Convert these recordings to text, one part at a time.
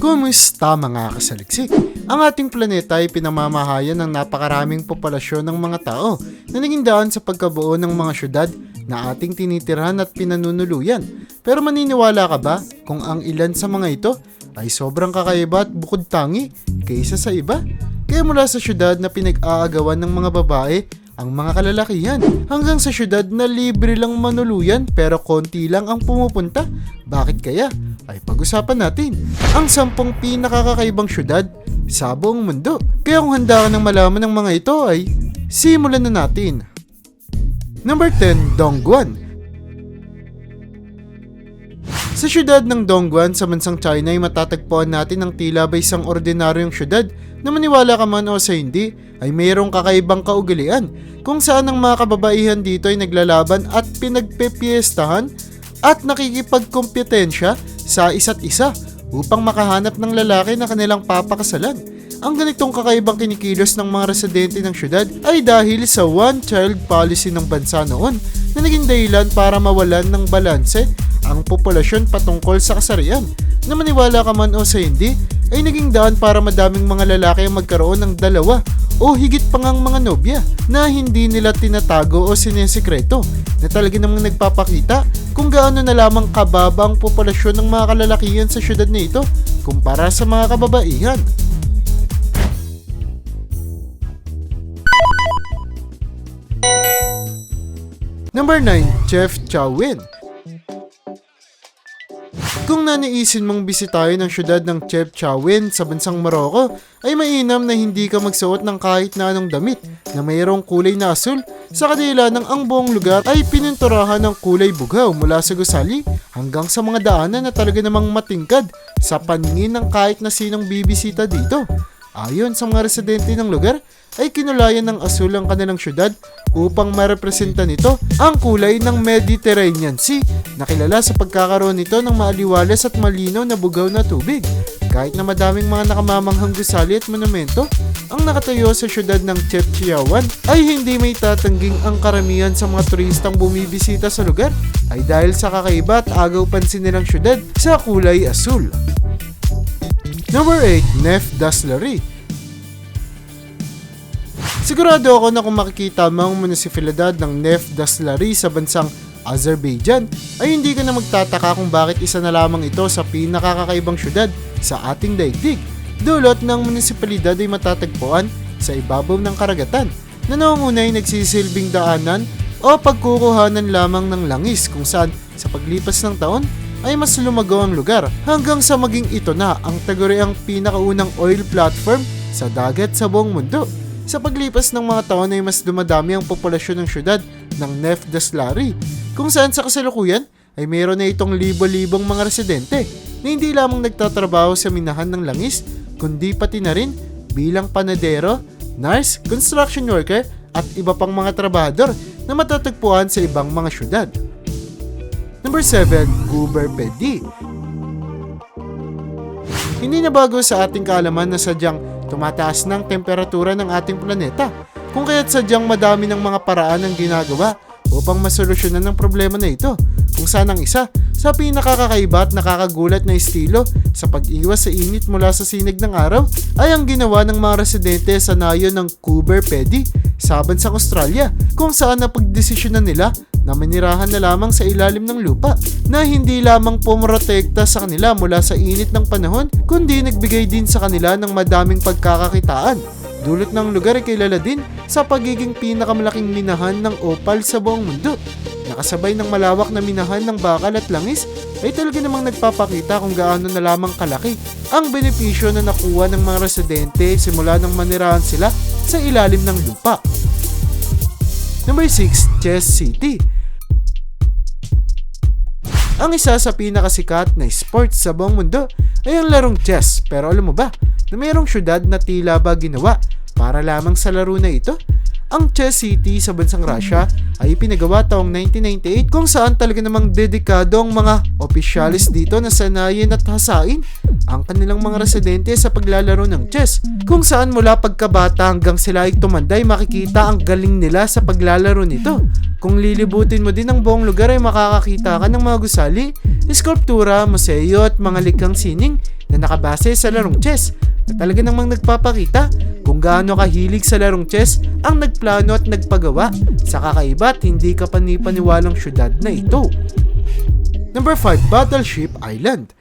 Kumusta mga kasaliksik? Ang ating planeta ay pinamamahayan ng napakaraming populasyon ng mga tao na naging daan sa pagkabuo ng mga syudad na ating tinitirhan at pinanunuluyan. Pero maniniwala ka ba kung ang ilan sa mga ito ay sobrang kakaiba at bukod tangi kaysa sa iba? Kaya mula sa syudad na pinag-aagawan ng mga babae ang mga kalalakihan hanggang sa syudad na libre lang manuluyan pero konti lang ang pumupunta. Bakit kaya? Ay pag-usapan natin ang sampung pinakakakaibang syudad sa buong mundo. Kaya kung handa ka ng malaman ng mga ito ay simulan na natin. Number 10, Dongguan. Sa syudad ng Dongguan sa bansang China ay matatagpuan natin ang tila ba isang ordinaryong syudad na maniwala ka man o sa hindi ay mayroong kakaibang kaugalian kung saan ang mga kababaihan dito ay naglalaban at pinagpepiestahan at nakikipagkompetensya sa isa't isa upang makahanap ng lalaki na kanilang papakasalan. Ang ganitong kakaibang kinikilos ng mga residente ng syudad ay dahil sa one-child policy ng bansa noon na naging dahilan para mawalan ng balanse ang populasyon patungkol sa kasarian na maniwala ka man o sa hindi ay naging daan para madaming mga lalaki ang magkaroon ng dalawa o higit pa ngang mga nobya na hindi nila tinatago o sinesekreto na talaga namang nagpapakita kung gaano na lamang kababa ang populasyon ng mga kalalakihan sa syudad na ito kumpara sa mga kababaihan. Number 9, Chef Chowin. Kung nanaisin mong bisitahin ang syudad ng Chef Chawin sa bansang Morocco, ay mainam na hindi ka magsuot ng kahit na anong damit na mayroong kulay na asul sa kadila ng ang buong lugar ay pininturahan ng kulay bugaw mula sa gusali hanggang sa mga daanan na talaga namang matingkad sa paningin ng kahit na sinong bibisita dito. Ayon sa mga residente ng lugar, ay kinulayan ng asul ang kanilang syudad upang marepresenta nito ang kulay ng Mediterranean Sea na kilala sa pagkakaroon nito ng maaliwalas at malinaw na bugaw na tubig. Kahit na madaming mga nakamamanghang gusali at monumento ang nakatayo sa syudad ng Chepchiawan ay hindi may tatangging ang karamihan sa mga turistang bumibisita sa lugar ay dahil sa kakaiba at agaw pansin nilang syudad sa kulay asul. Number 8, Nef Daslery Sigurado ako na kung makikita mo munisipalidad ng Nef Daslari sa bansang Azerbaijan ay hindi ka na magtataka kung bakit isa na lamang ito sa pinakakakaibang syudad sa ating daigdig. Dulot ng munisipalidad ay matatagpuan sa ibabaw ng karagatan na noong nagsisilbing daanan o pagkukuhanan lamang ng langis kung saan sa paglipas ng taon ay mas lumago ang lugar hanggang sa maging ito na ang tagariang pinakaunang oil platform sa dagat sa buong mundo. Sa paglipas ng mga taon ay mas dumadami ang populasyon ng syudad ng Nef Daslari kung saan sa kasalukuyan ay mayroon na itong libo-libong mga residente na hindi lamang nagtatrabaho sa minahan ng langis kundi pati na rin bilang panadero, nurse, construction worker at iba pang mga trabahador na matatagpuan sa ibang mga syudad. Number 7, Goober Pedi. Hindi na bago sa ating kaalaman na sadyang tumataas ng temperatura ng ating planeta. Kung kaya't sadyang madami ng mga paraan ang ginagawa upang masolusyonan ng problema na ito. Kung saan ang isa sa pinakakakaiba at nakakagulat na estilo sa pag-iwas sa init mula sa sinig ng araw ay ang ginawa ng mga residente sa nayo ng Coober Pedy sa Australia kung saan napagdesisyonan nila na manirahan na lamang sa ilalim ng lupa na hindi lamang pumoprotekta sa kanila mula sa init ng panahon kundi nagbigay din sa kanila ng madaming pagkakakitaan. Dulot ng lugar ay kilala din sa pagiging pinakamalaking minahan ng opal sa buong mundo. Nakasabay ng malawak na minahan ng bakal at langis ay talaga namang nagpapakita kung gaano na lamang kalaki ang benepisyo na nakuha ng mga residente simula nang manirahan sila sa ilalim ng lupa. Number 6, Chess City. Ang isa sa pinakasikat na sports sa buong mundo ay ang larong chess. Pero alam mo ba na mayroong syudad na tila ba ginawa para lamang sa laro na ito? Ang Chess City sa bansang Russia ay pinagawa taong 1998 kung saan talaga namang dedikado ang mga opisyalis dito na sanayin at hasain ang kanilang mga residente sa paglalaro ng chess kung saan mula pagkabata hanggang sila ay tumanday makikita ang galing nila sa paglalaro nito. Kung lilibutin mo din ang buong lugar ay makakakita ka ng mga gusali, skulptura, museo at mga likhang sining na nakabase sa larong chess na talaga namang nagpapakita kung gaano kahilig sa larong chess ang nagplano at nagpagawa sa kakaiba at hindi ka panipaniwalang syudad na ito. Number 5, Battleship Island.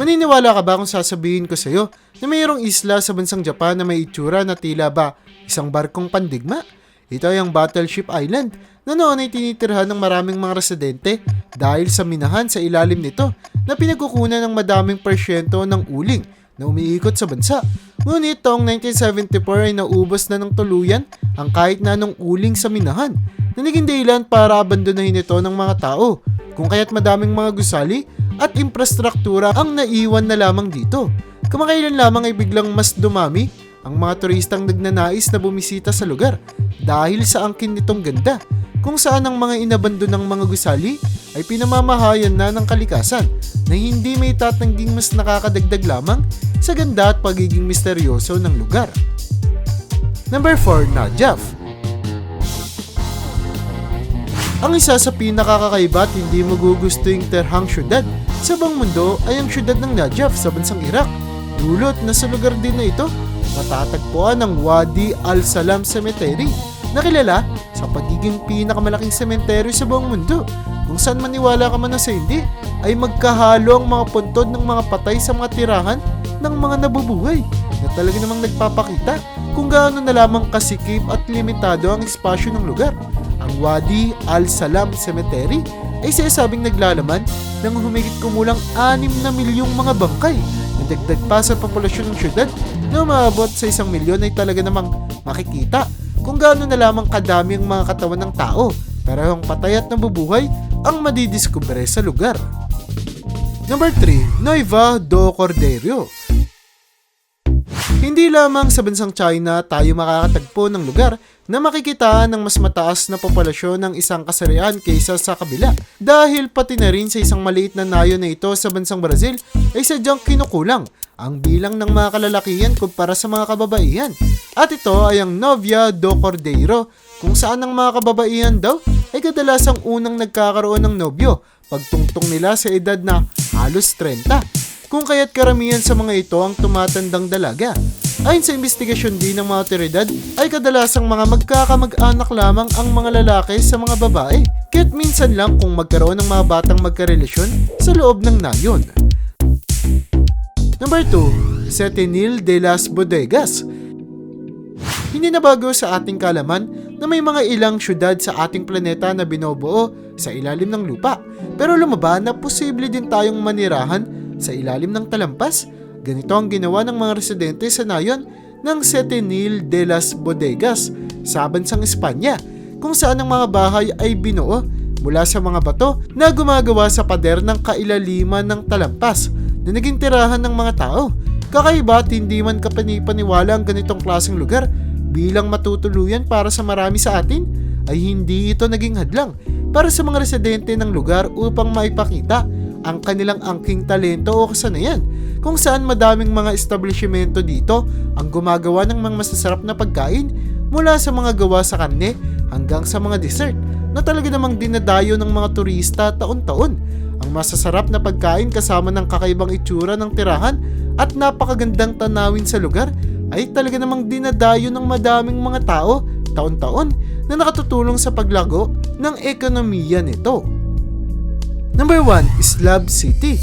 Maniniwala ka ba kung sasabihin ko sa'yo na mayroong isla sa bansang Japan na may itsura na tila ba isang barkong pandigma? Ito ay ang Battleship Island na noon ay tinitirhan ng maraming mga residente dahil sa minahan sa ilalim nito na pinagkukunan ng madaming persyento ng uling na umiikot sa bansa. Ngunit taong 1974 ay naubos na ng tuluyan ang kahit na anong uling sa minahan na naging dahilan para abandonahin ito ng mga tao kung kaya't madaming mga gusali at infrastruktura ang naiwan na lamang dito. Kamakailan lamang ay biglang mas dumami ang mga turistang nagnanais na bumisita sa lugar dahil sa angkin nitong ganda kung saan ang mga inabando ng mga gusali ay pinamamahayan na ng kalikasan na hindi may tatangging mas nakakadagdag lamang sa ganda at pagiging misteryoso ng lugar. Number 4, Najaf. Ang isa sa pinakakakaiba at hindi magugustuhing terhang syudad sa buong mundo ay ang syudad ng Najaf sa bansang Iraq. Dulot na sa lugar din na ito, matatagpuan ang Wadi Al-Salam Cemetery na kilala sa pagiging pinakamalaking sementeryo sa buong mundo kung saan maniwala ka man na sa hindi ay magkahalo ang mga puntod ng mga patay sa mga tirahan ng mga nabubuhay na talaga namang nagpapakita kung gaano na lamang kasikip at limitado ang espasyo ng lugar. Ang Wadi Al-Salam Cemetery ay sinasabing naglalaman ng humigit kumulang 6 na milyong mga bangkay na dagdag pa sa populasyon ng syudad na umabot sa isang milyon ay talaga namang makikita kung gaano na lamang kadami ang mga katawan ng tao pero ang patay at nabubuhay ang madidiskubre sa lugar. Number 3, Nueva do Cordero. Hindi lamang sa bansang China tayo makakatagpo ng lugar na makikitaan ng mas mataas na populasyon ng isang kasarian kaysa sa kabila. Dahil pati na rin sa isang maliit na nayo na ito sa bansang Brazil ay sadyang kinukulang ang bilang ng mga kalalakihan kumpara sa mga kababaihan. At ito ay ang Novia do Cordeiro kung saan ang mga kababaihan daw ay kadalasang unang nagkakaroon ng nobyo pagtungtong nila sa edad na halos 30 kung kaya't karamihan sa mga ito ang tumatandang dalaga. Ayon sa investigasyon din ng mga otoridad, ay kadalasang mga magkakamag-anak lamang ang mga lalaki sa mga babae. Kaya't minsan lang kung magkaroon ng mga batang magkarelasyon sa loob ng nayon. Number 2, Setenil de las Bodegas. Hindi na bago sa ating kalaman na may mga ilang syudad sa ating planeta na binobuo sa ilalim ng lupa. Pero lumaba na posible din tayong manirahan sa ilalim ng talampas. Ganito ang ginawa ng mga residente sa nayon ng Setenil de las Bodegas sa bansang Espanya kung saan ang mga bahay ay binuo mula sa mga bato na gumagawa sa pader ng kailaliman ng talampas na naging tirahan ng mga tao. Kakaiba at hindi man kapanipaniwala ang ganitong klaseng lugar bilang matutuluyan para sa marami sa atin ay hindi ito naging hadlang para sa mga residente ng lugar upang maipakita ang kanilang angking talento o kasanayan kung saan madaming mga establishmento dito ang gumagawa ng mga masasarap na pagkain mula sa mga gawa sa karne hanggang sa mga dessert na talaga namang dinadayo ng mga turista taon-taon. Ang masasarap na pagkain kasama ng kakaibang itsura ng tirahan at napakagandang tanawin sa lugar ay talaga namang dinadayo ng madaming mga tao taon-taon na nakatutulong sa paglago ng ekonomiya nito. Number 1, Slav City.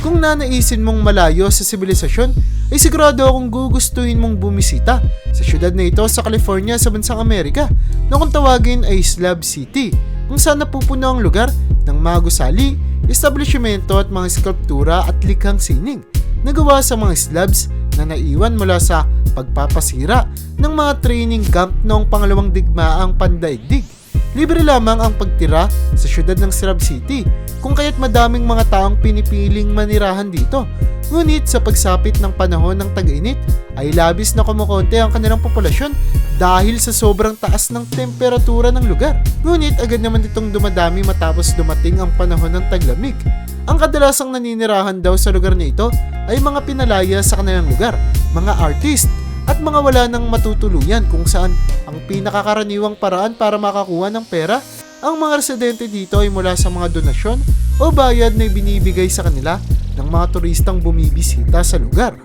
Kung nanaisin mong malayo sa sibilisasyon, ay sigurado akong gugustuhin mong bumisita sa syudad na ito sa California sa bansang Amerika na kung tawagin ay Slav City kung saan napupuno ang lugar ng mga gusali, establishmento at mga skulptura at likhang sining na gawa sa mga Slavs na naiwan mula sa pagpapasira ng mga training camp noong pangalawang digmaang pandaigdig. Libre lamang ang pagtira sa syudad ng Srab City kung kaya't madaming mga taong pinipiling manirahan dito. Ngunit sa pagsapit ng panahon ng tag-init ay labis na kumukonte ang kanilang populasyon dahil sa sobrang taas ng temperatura ng lugar. Ngunit agad naman itong dumadami matapos dumating ang panahon ng taglamig. Ang kadalasang naninirahan daw sa lugar na ito ay mga pinalaya sa kanilang lugar, mga artist, at mga wala nang matutuluyan kung saan ang pinakakaraniwang paraan para makakuha ng pera ang mga residente dito ay mula sa mga donasyon o bayad na ibinibigay sa kanila ng mga turistang bumibisita sa lugar.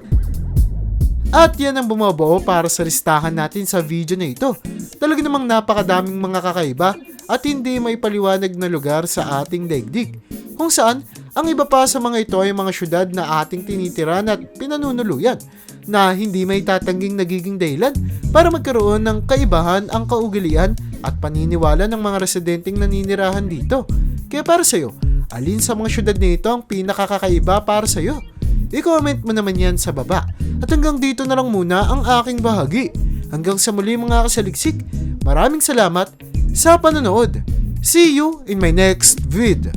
At yan ang bumabuo para sa listahan natin sa video na ito. Talaga namang napakadaming mga kakaiba at hindi may paliwanag na lugar sa ating daigdig. Kung saan, ang iba pa sa mga ito ay mga syudad na ating tinitiran at pinanunuluyan na hindi may tatangging nagiging dahilan para magkaroon ng kaibahan ang kaugalian at paniniwala ng mga residenteng naninirahan dito. Kaya para sa'yo, alin sa mga syudad na ito ang pinakakakaiba para sa'yo? I-comment mo naman yan sa baba. At hanggang dito na lang muna ang aking bahagi. Hanggang sa muli mga kasaliksik, maraming salamat sa panonood. See you in my next vid.